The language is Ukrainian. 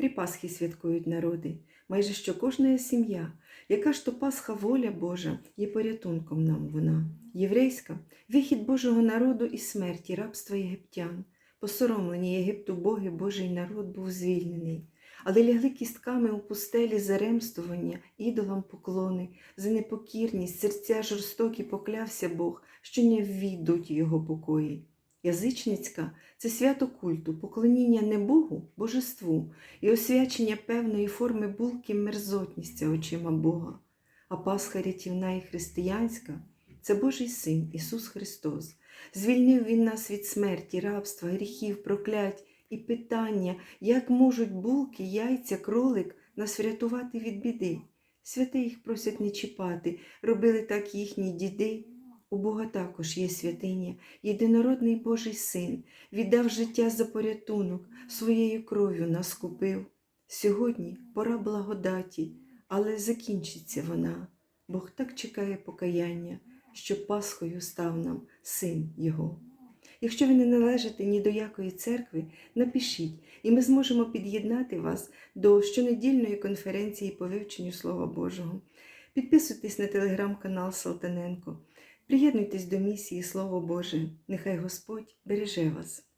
Три Пасхи святкують народи, майже що кожна сім'я. Яка ж то Пасха воля Божа є порятунком нам вона. Єврейська вихід Божого народу із смерті, рабства єгиптян. Посоромлені Єгипту Боги Божий народ був звільнений, але лягли кістками у пустелі за ремствування, ідолам поклони, за непокірність, серця жорстокі поклявся Бог, що не ввійдуть його покої. Язичницька це свято культу, поклоніння не Богу, божеству і освячення певної форми булки мерзотністя очима Бога. А Пасха рятівна і християнська це Божий Син Ісус Христос. Звільнив Він нас від смерті, рабства, гріхів, проклять і питання, як можуть булки, яйця, кролик нас врятувати від біди. Святи їх просять не чіпати, робили так їхні діди. У Бога також є святиня, єдинородний Божий Син, віддав життя за порятунок, своєю кров'ю нас купив. Сьогодні пора благодаті, але закінчиться вона. Бог так чекає покаяння, що Пасхою став нам син Його. Якщо ви не належите ні до якої церкви, напишіть, і ми зможемо під'єднати вас до щонедільної конференції по вивченню Слова Божого. Підписуйтесь на телеграм-канал Салтаненко. Приєднуйтесь до місії Слово Боже. Нехай Господь береже вас.